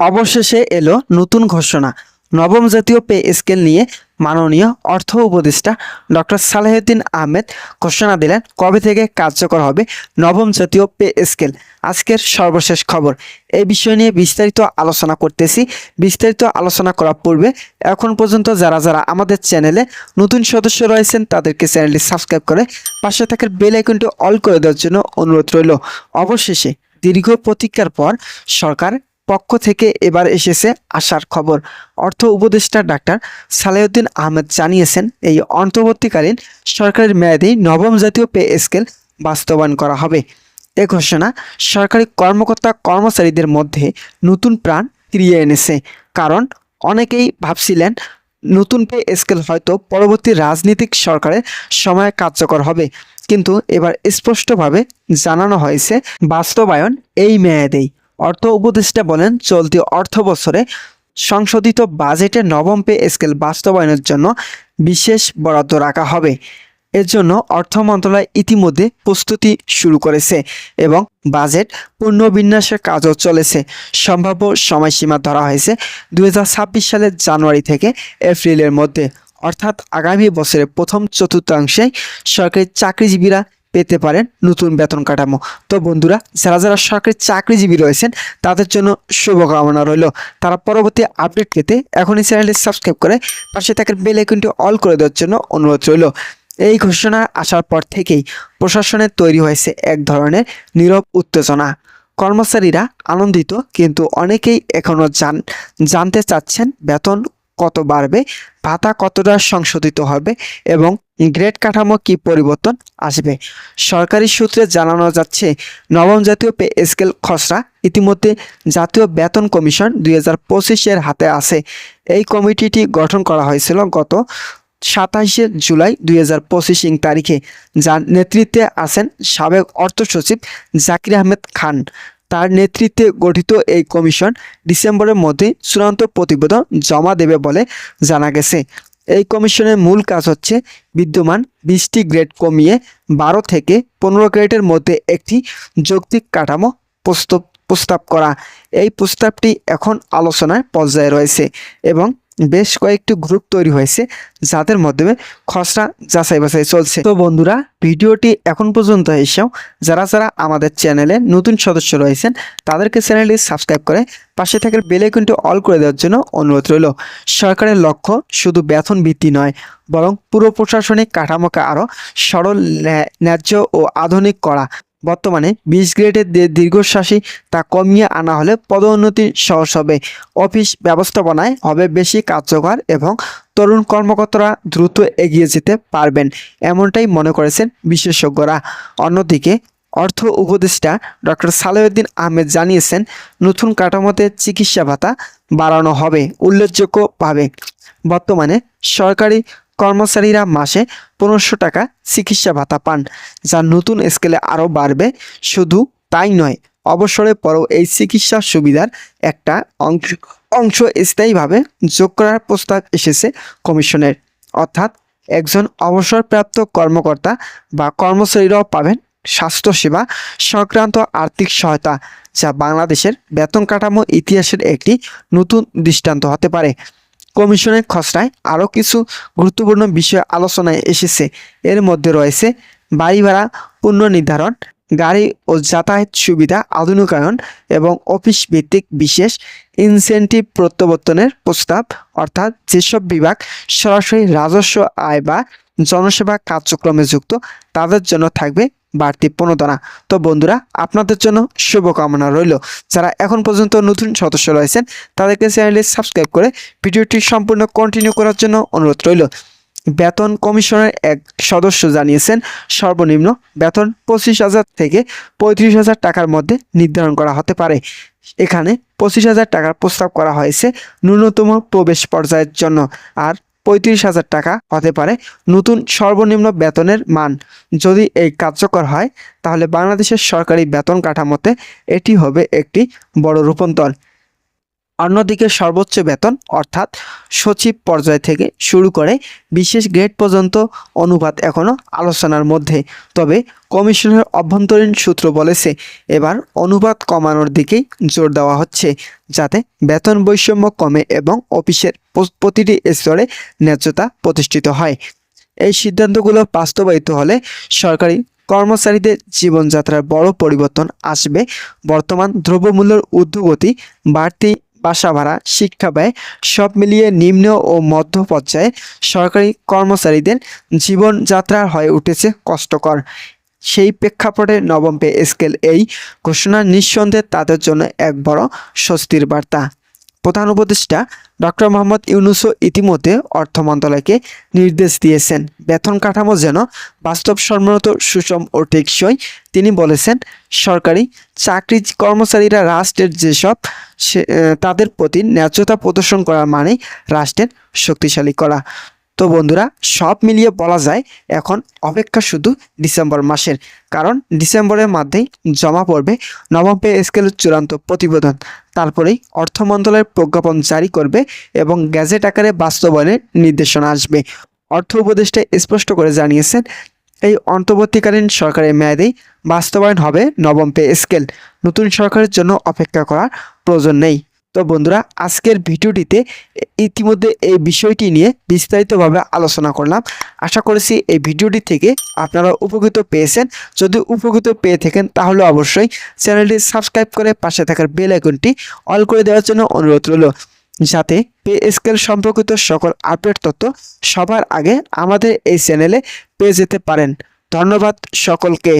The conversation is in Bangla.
অবশেষে এলো নতুন ঘোষণা। নবম জাতীয় পে স্কেল নিয়ে মাননীয় অর্থ উপদেষ্টা ডক্টর সালেহুদ্দিন আহমেদ ঘোষণা দিলেন কবে থেকে কার্যকর হবে নবম জাতীয় পে স্কেল। আজকের সর্বশেষ খবর। এই বিষয় নিয়ে বিস্তারিত আলোচনা করতেছি। বিস্তারিত আলোচনা করার পূর্বে এখন পর্যন্ত যারা যারা আমাদের চ্যানেলে নতুন সদস্য রয়েছেন, তাদেরকে চ্যানেলটি সাবস্ক্রাইব করে পাশে থাকার বেল আইকনটি অল করে দেওয়ার জন্য অনুরোধ রইল। অবশেষে দীর্ঘ প্রতীক্ষার পর সরকার পক্ষ থেকে এবার এসেছে আসার খবর। অর্থ উপদেষ্টা ডাক্তার সালেউদ্দিন আহমেদ জানিয়েছেন, এই অন্তর্বর্তীকালীন সরকারের মেয়াদেই নবম জাতীয় পে স্কেল বাস্তবায়ন করা হবে। এ ঘোষণা সরকারি কর্মকর্তা কর্মচারীদের মধ্যে নতুন প্রাণ ফিরিয়ে এনেছে। কারণ অনেকেই ভাবছিলেন, নতুন পে স্কেল হয়তো পরবর্তী রাজনৈতিক সরকারের সময় কার্যকর হবে। কিন্তু এবার স্পষ্টভাবে জানানো হয়েছে, বাস্তবায়ন এই মেয়াদেই। অর্থ উপদেষ্টা বলেন, চলতি অর্থ বছরে সংশোধিত বাজেটে নবম পে স্কেল বাস্তবায়নের জন্য বিশেষ বরাদ্দ রাখা হবে। এর জন্য অর্থ মন্ত্রণালয় ইতিমধ্যে প্রস্তুতি শুরু করেছে এবং বাজেট পুনর্বিন্যাসের কাজও চলেছে। সম্ভাব্য সময়সীমা ধরা হয়েছে দু হাজার ছাব্বিশ সালের জানুয়ারি থেকে এপ্রিলের মধ্যে। অর্থাৎ আগামী বছরের প্রথম চতুর্থাংশে সরকারি চাকরিজীবীরা পেতে পারেন নতুন বেতন কাঠামো। তো বন্ধুরা, যারা যারা সরকারি চাকরিজীবী রয়েছেন, তাদের জন্য শুভকামনা রইল। তারা পরবর্তী আপডেট পেতে এখনই চ্যানেলটি সাবস্ক্রাইব করে পাশে তাকে বেল আইকনটি অল করে দেওয়ার জন্য অনুরোধ রইল। এই ঘোষণা আসার পর থেকেই প্রশাসনের তৈরি হয়েছে এক ধরনের নীরব উত্তেজনা। কর্মচারীরা আনন্দিত, কিন্তু অনেকেই এখনও জান, জানতে চাচ্ছেন বেতন কত বাড়বে, ভাতা কতটা সংশোধিত হবে এবং গ্রেড কাঠামো কি পরিবর্তন আসবে? সরকারি সূত্রে জানানো যাচ্ছে, নবম জাতীয় পে স্কেল খসড়া ইতিমধ্যে জাতীয় বেতন কমিশন দুই পঁচিশের হাতে আছে। এই কমিটিটি গঠন করা হয়েছিল গত সাতাশে জুলাই দুই হাজার পঁচিশিং তারিখে। যার নেতৃত্বে আছেন সাবেক অর্থ সচিব জাকির আহমেদ খান। তার নেতৃত্বে গঠিত এই কমিশন ডিসেম্বরের মধ্যে চূড়ান্ত প্রতিবেদন জমা দেবে বলে জানা গেছে। এই কমিশনের মূল কাজ হচ্ছে বিদ্যমান বিশটি গ্রেড কমিয়ে বারো থেকে পনেরো গ্রেডের মধ্যে একটি যৌক্তিক কাঠামো প্রস্তুত প্রস্তাব করা। এই প্রস্তাবটি এখন আলোচনার পর্যায়ে রয়েছে এবং বেশ কয়েকটি গ্রুপ তৈরি হয়েছে যাদের মাধ্যমে খসড়া যাচাই বাছাই চলছে। তো বন্ধুরা, ভিডিওটি এখন পর্যন্ত এসেও যারা যারা আমাদের চ্যানেলে নতুন সদস্য রয়েছেন, তাদেরকে চ্যানেলটি সাবস্ক্রাইব করে পাশে থাকার বেল আইকনটি অল করে দেওয়ার জন্য অনুরোধ রইল। সরকারের লক্ষ্য শুধু বেতন ভিত্তি নয়, বরং পুরো প্রশাসনিক কাঠামোকে আরও সরল, ন্যা- ন্যায্য ও আধুনিক করা। বর্তমানে বিশ গ্রেডের দীর্ঘশ্বাসী তা কমিয়ে আনা হলে পদোন্নতি সহজ হবে। অফিস ব্যবস্থাপনায় হবে বেশি কার্যকর এবং তরুণ কর্মকর্তারা দ্রুত এগিয়ে যেতে পারবেন, এমনটাই মনে করেছেন বিশেষজ্ঞরা। অন্যদিকে অর্থ উপদেষ্টা ডক্টর সালেউদ্দিন আহমেদ জানিয়েছেন, নতুন কাঠামোতে চিকিৎসা ভাতা বাড়ানো হবে উল্লেখযোগ্যভাবে। বর্তমানে সরকারি কর্মচারীরা মাসে পনেরোশো টাকা চিকিৎসা ভাতা পান, যা নতুন স্কেলে আরও বাড়বে। শুধু তাই নয়, অবসরের পরও এই চিকিৎসা সুবিধার একটা অংশ অংশ স্থায়ীভাবে যোগ করার প্রস্তাব এসেছে কমিশনের। অর্থাৎ একজন অবসরপ্রাপ্ত কর্মকর্তা বা কর্মচারীরাও পাবেন স্বাস্থ্যসেবা সংক্রান্ত আর্থিক সহায়তা, যা বাংলাদেশের বেতন কাঠামো ইতিহাসের একটি নতুন দৃষ্টান্ত হতে পারে। কমিশনের খসড়ায় আরও কিছু গুরুত্বপূর্ণ বিষয় আলোচনায় এসেছে। এর মধ্যে রয়েছে বাড়ি ভাড়া পুনর্নির্ধারণ, গাড়ি ও যাতায়াত সুবিধা আধুনিকায়ন এবং অফিস ভিত্তিক বিশেষ ইনসেন্টিভ প্রত্যাবর্তনের প্রস্তাব, অর্থাৎ যেসব বিভাগ সরাসরি রাজস্ব আয় বা জনসেবা কার্যক্রমে যুক্ত, তাদের জন্য থাকবে বাড়তি প্রণোদনা। তো বন্ধুরা, আপনাদের জন্য শুভকামনা রইল। যারা এখন পর্যন্ত নতুন সদস্য রয়েছেন, তাদেরকে চ্যানেলে সাবস্ক্রাইব করে ভিডিওটি সম্পূর্ণ কন্টিনিউ করার জন্য অনুরোধ রইল। বেতন কমিশনের এক সদস্য জানিয়েছেন, সর্বনিম্ন বেতন পঁচিশ হাজার থেকে পঁয়ত্রিশ হাজার টাকার মধ্যে নির্ধারণ করা হতে পারে। এখানে পঁচিশ হাজার টাকার প্রস্তাব করা হয়েছে ন্যূনতম প্রবেশ পর্যায়ের জন্য। আর পঁয়ত্রিশ হাজার টাকা হতে পারে নতুন সর্বনিম্ন বেতনের মান। যদি এই কার্যকর হয়, তাহলে বাংলাদেশের সরকারি বেতন কাঠামোতে এটি হবে একটি বড় রূপান্তর। অন্যদিকে সর্বোচ্চ বেতন, অর্থাৎ সচিব পর্যায় থেকে শুরু করে বিশেষ গ্রেড পর্যন্ত অনুপাত এখনও আলোচনার মধ্যে। তবে কমিশনের অভ্যন্তরীণ সূত্র বলেছে, এবার অনুপাত কমানোর দিকেই জোর দেওয়া হচ্ছে, যাতে বেতন বৈষম্য কমে এবং অফিসের প্রতিটি স্তরে ন্যায্যতা প্রতিষ্ঠিত হয়। এই সিদ্ধান্তগুলো বাস্তবায়িত হলে সরকারি কর্মচারীদের জীবনযাত্রার বড় পরিবর্তন আসবে। বর্তমান দ্রব্যমূল্যের ঊর্ধ্বগতি বাড়তি বাসা ভাড়া, শিক্ষা ব্যয় সব মিলিয়ে নিম্ন ও মধ্য পর্যায়ে সরকারি কর্মচারীদের জীবনযাত্রা হয়ে উঠেছে কষ্টকর। সেই প্রেক্ষাপটে নবম পে স্কেল এই ঘোষণা নিঃসন্দেহে তাদের জন্য এক বড় স্বস্তির বার্তা। প্রধান উপদেষ্টা ডক্টর মোহাম্মদ ইউনুসও ইতিমধ্যে অর্থ মন্ত্রণালয়কে নির্দেশ দিয়েছেন। বেতন কাঠামো যেন বাস্তবসম্মত সুষম ও টেকসই, তিনি বলেছেন, সরকারি চাকরি কর্মচারীরা রাষ্ট্রের যেসব তাদের প্রতি ন্যায্যতা প্রদর্শন করার মানে রাষ্ট্রের শক্তিশালী করা। তো বন্ধুরা, সব মিলিয়ে বলা যায় এখন অপেক্ষা শুধু ডিসেম্বর মাসের, কারণ ডিসেম্বরের মধ্যেই জমা পড়বে নবম পে স্কেলের চূড়ান্ত প্রতিবেদন। তারপরেই অর্থ মন্ত্রণালয়ের প্রজ্ঞাপন জারি করবে এবং গ্যাজেট আকারে বাস্তবায়নের নির্দেশনা আসবে। অর্থ উপদেষ্টা স্পষ্ট করে জানিয়েছেন, এই অন্তর্বর্তীকালীন সরকারের মেয়াদেই বাস্তবায়ন হবে নবম পে স্কেল। নতুন সরকারের জন্য অপেক্ষা করার প্রয়োজন নেই। তো বন্ধুরা, আজকের ভিডিওটিতে ইতিমধ্যে এই বিষয়টি নিয়ে বিস্তারিতভাবে আলোচনা করলাম। আশা করেছি এই ভিডিওটি থেকে আপনারা উপকৃত পেয়েছেন। যদি উপকৃত পেয়ে থাকেন, তাহলে অবশ্যই চ্যানেলটি সাবস্ক্রাইব করে পাশে থাকার বেল আইকনটি অল করে দেওয়ার জন্য অনুরোধ রইল। যাতে পে স্কেল সম্পর্কিত সকল আপডেট তথ্য সবার আগে আমাদের এই চ্যানেলে পেয়ে যেতে পারেন। ধন্যবাদ সকলকে।